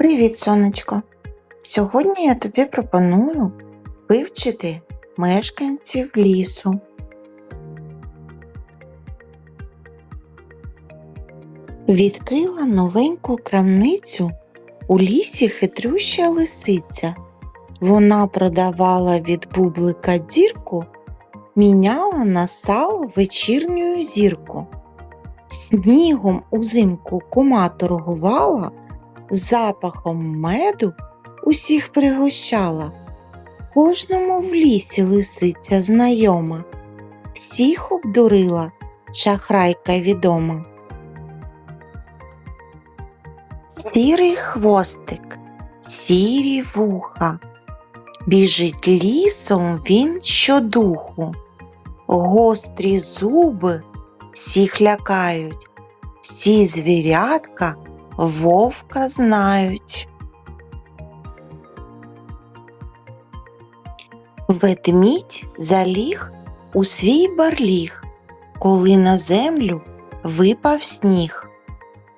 Привіт, сонечко! Сьогодні я тобі пропоную вивчити мешканців лісу. Відкрила новеньку крамницю у лісі хитрюща лисиця. Вона продавала від бублика дірку, міняла на сало вечірню зірку. Снігом узимку кума торгувала, запахом меду усіх пригощала. Кожному в лісі лисиця знайома, всіх обдурила шахрайка відома. Сірий хвостик, сірі вуха, біжить лісом він щодуху, гострі зуби всіх лякають, всі звірятка вовка знають. Ведмідь заліг у свій барліг, коли на землю випав сніг.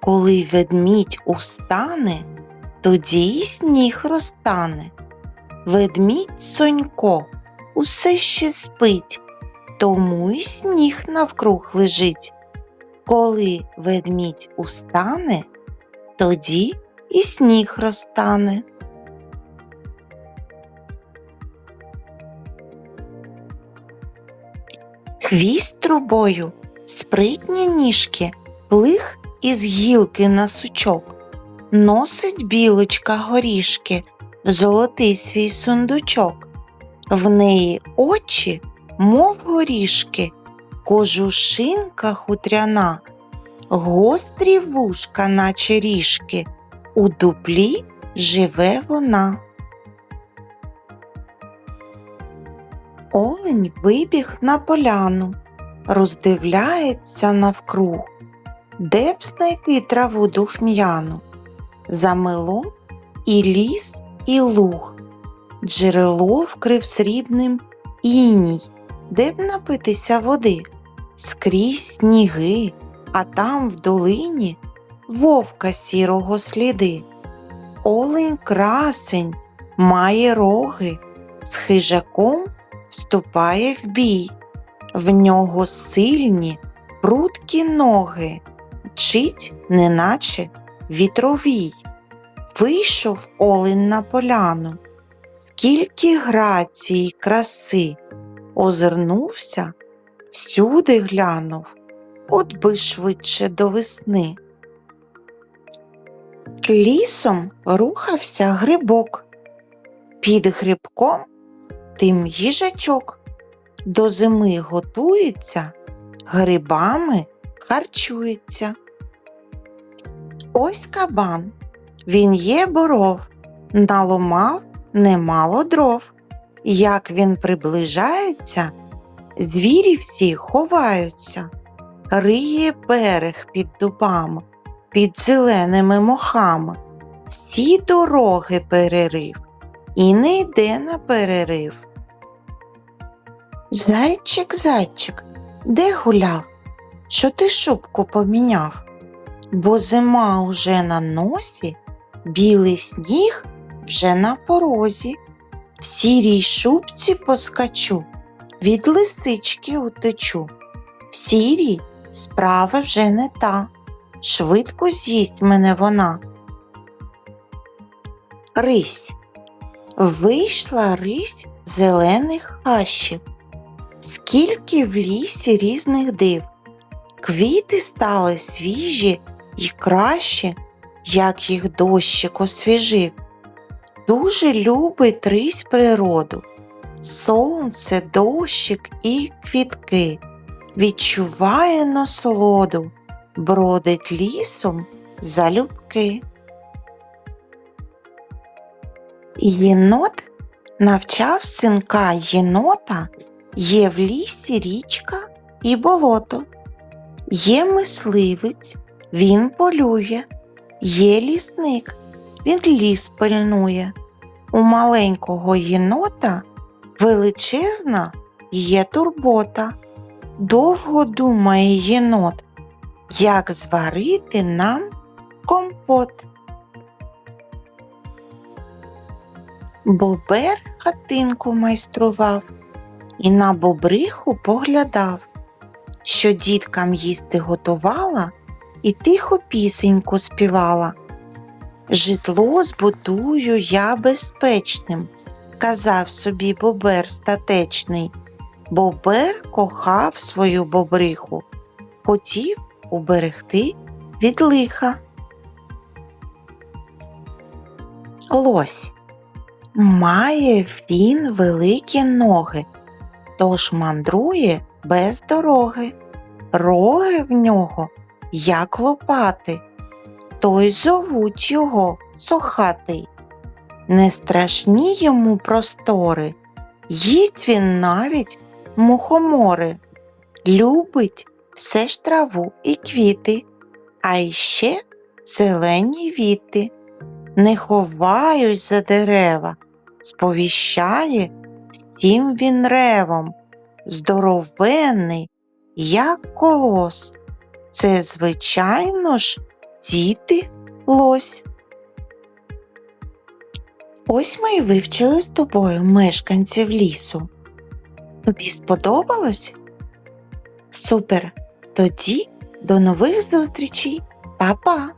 Коли ведмідь устане, тоді й сніг розтане. Ведмідь сонько усе ще спить, тому й сніг навкруг лежить. Коли ведмідь устане, тоді і сніг розтане. Хвіст трубою, спритні ніжки, плих із гілки на сучок. Носить білочка горішки в золотий свій сундучок. В неї очі, мов горішки, кожушинка хутряна, гострі вушка, наче ріжки, у дуплі живе вона. Олень вибіг на поляну, роздивляється навкруг, де б знайти траву духм'яну, замело і ліс, і луг, джерело вкрив срібним іній, де б напитися води, скрізь сніги, а там в долині вовка сірого сліди. Олень красень, має роги, з хижаком вступає в бій, в нього сильні, прудкі ноги, мчить, неначе вітровій. Вийшов олень на поляну, скільки грації й краси, озирнувся, всюди глянув, от би швидше до весни. Лісом рухався грибок, під грибком тим їжачок. До зими готується, грибами харчується. Ось кабан, він є боров, наломав немало дров. Як він приближається, звірі всі ховаються, риє берег під дубами, під зеленими мохами, всі дороги перерив і не йде на перерив. Зайчик, зайчик, де гуляв? Що ти шубку поміняв? Бо зима уже на носі, білий сніг вже на порозі. В сірій шубці поскачу, від лисички утечу. В сірій справа вже не та, швидко з'їсть мене вона. Рись. Вийшла рись зелених хащів. Скільки в лісі різних див, квіти стали свіжі й кращі, як їх дощик освіжив. Дуже любить рись природу, сонце, дощик і квітки, відчуває насолоду, бродить лісом залюбки. Єнот навчав синка єнота, є в лісі річка і болото. Є мисливець, він полює, є лісник, він ліс пильнує. У маленького єнота величезна є турбота. Довго думає єнот, як зварити нам компот. Бобер хатинку майстрував і на бобриху поглядав, що діткам їсти готувала і тихо пісеньку співала. Житло збудую я безпечним, казав собі бобер статечний. Бобер кохав свою бобриху, хотів уберегти від лиха. Лось. Має він великі ноги, тож мандрує без дороги. Роги в нього, як лопати, то й зовуть його сохатий. Не страшні йому простори, їсть він навіть мухомори, любить все ж траву і квіти, а іще зелені віти. Не ховаюсь за дерева, сповіщає всім він ревом, здоровенний, як колос. Це, звичайно ж, діти лось. Ось ми й вивчили з тобою мешканців лісу. Тобі сподобалось? Супер! Тоді до нових зустрічей, Па-па!